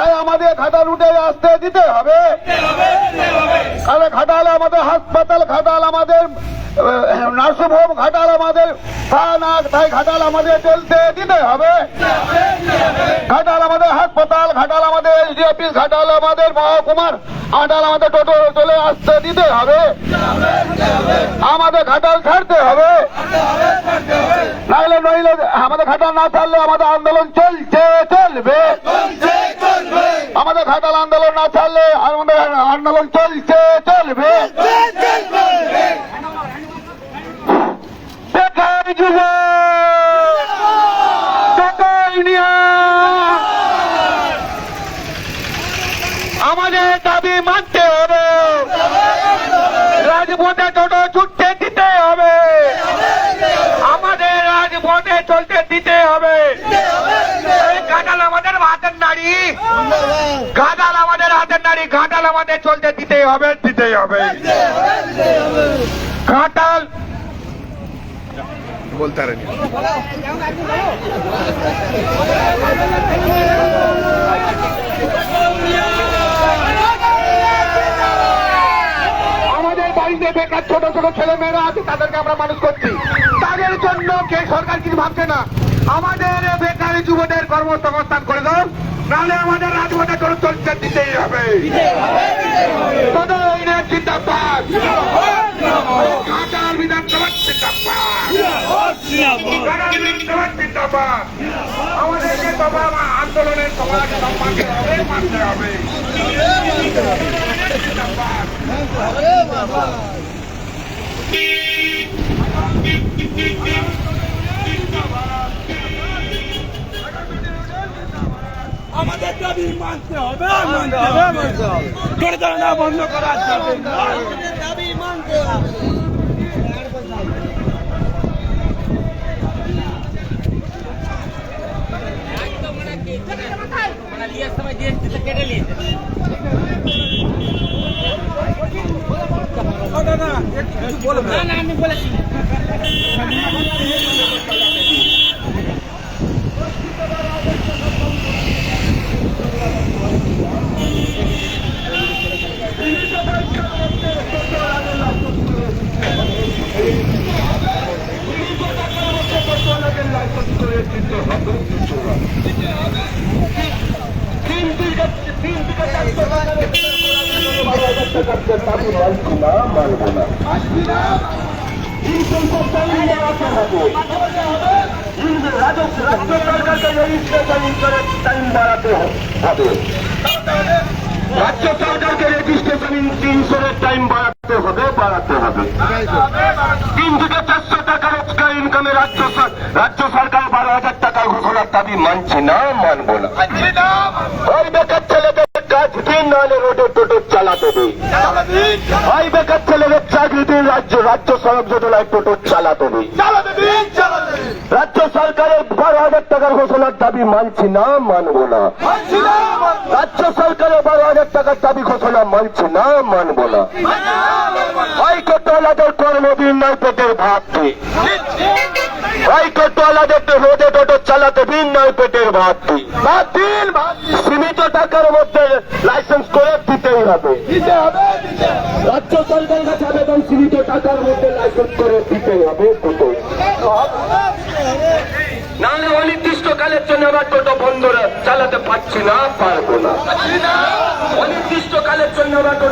তাই আমাদের খাটাল উঠে আসতে দিতে হবে। তাহলে খাটাল আমাদের হাসপাতাল খাটাল আমাদের নার্সিং হোম খাটাল আমাদের তাই খাটাল আমাদের চলতে দিতে হবে। ঘাটাল আমাদের হাসপাতাল ঘাটাল আমাদের এসডি অফিস ঘাটাল আমাদের মহকুমার ঘাটাল আমাদের টোটো চলে আসতে দিতে হবে। আমাদের ঘাটাল ছাড়তে হবে। নাহলে নইলে আমাদের ঘাটাল না ছাড়লে আমাদের আন্দোলন চলছে, চলবে। ঘাটাল আন্দোলন না ছাড়লে আন্দোলন চলছে, চলবে। আমাদের দাবি মানতে হবে। রাজপথে টোটো ছুটতে দিতে হবে। আমাদের রাজপথে চলতে দিতে হবে এই ঘাটাল আমাদের হাতের নাড়ি ঘাটাল আমাদের হাতের ঘাটাল আমাদের চলতে দিতে হবে দিতেই হবে। ঘাটাল বলতে আমাদের বাড়িতে বেকার ছোট ছোট ছেলে মেয়েরা আছে তাদেরকে আমরা মানুষ করছি। তাদের জন্য কে সরকার কিছু ভাবছে না। আমাদের বেকারি যুবদের কর্মসংস্থান করে দাও। নাহলে আমাদের রাজপথে চলে চলতে দিতেই হবে। আন্দোলনের সমাজ সম্মানকে হবে মানতে হবে। দাবি মানতে হবে মানতে হবে মানতে হবে বন্ধ করা যাবে না ও দাদা একটু কিছু বলবেন রাজ্য সরকারকে রেজিস্ট্রেশন তিনশোর টাইম বাড়াতে হবে বাড়াতে হবে তিন থেকে চারশো টাকা রোজগার ইনকামে রাজ্য রাজ্য সরকার বারো হাজার টাকার ঘোষণার দাবি মানছে না মানবো না বেকার ছেলেদের কাজ দিন নাহলে রোডে টোটো চালাতে দিন ওই বেকার ছেলেদের চাকরি দিন রাজ্য রাজ্য সড়ক যোজনায় টোটো চালাতে দিন রাজ্য সরকারের বারো হাজার টাকার ঘোষণার দাবি মানছি না মানবো না। রাজ্য সরকারের বারো হাজার টাকার দাবি ঘোষণা মানছি না মানবো না। হাইকোর্টওয়ালাদের কর্মদিন নয় পেটের ভাত দিই হাইকোর্টওয়ালাদের রোডে টোটো চালাতে দিন নয় পেটের ভাত দিই ভাত দিন। সীমিত টাকার মধ্যে লাইসেন্স করে দিতেই হবে। রাজ্য সরকারের কাছে আবেদন সীমিত টাকার মধ্যে লাইসেন্স করে দিতেই হবে দুটো। না না অনির্দিষ্টকালের জন্য আমার টোটো বন্ধ চালাতে পারছি না পারব না। অনির্দিষ্টকালের জন্য আমার টোটো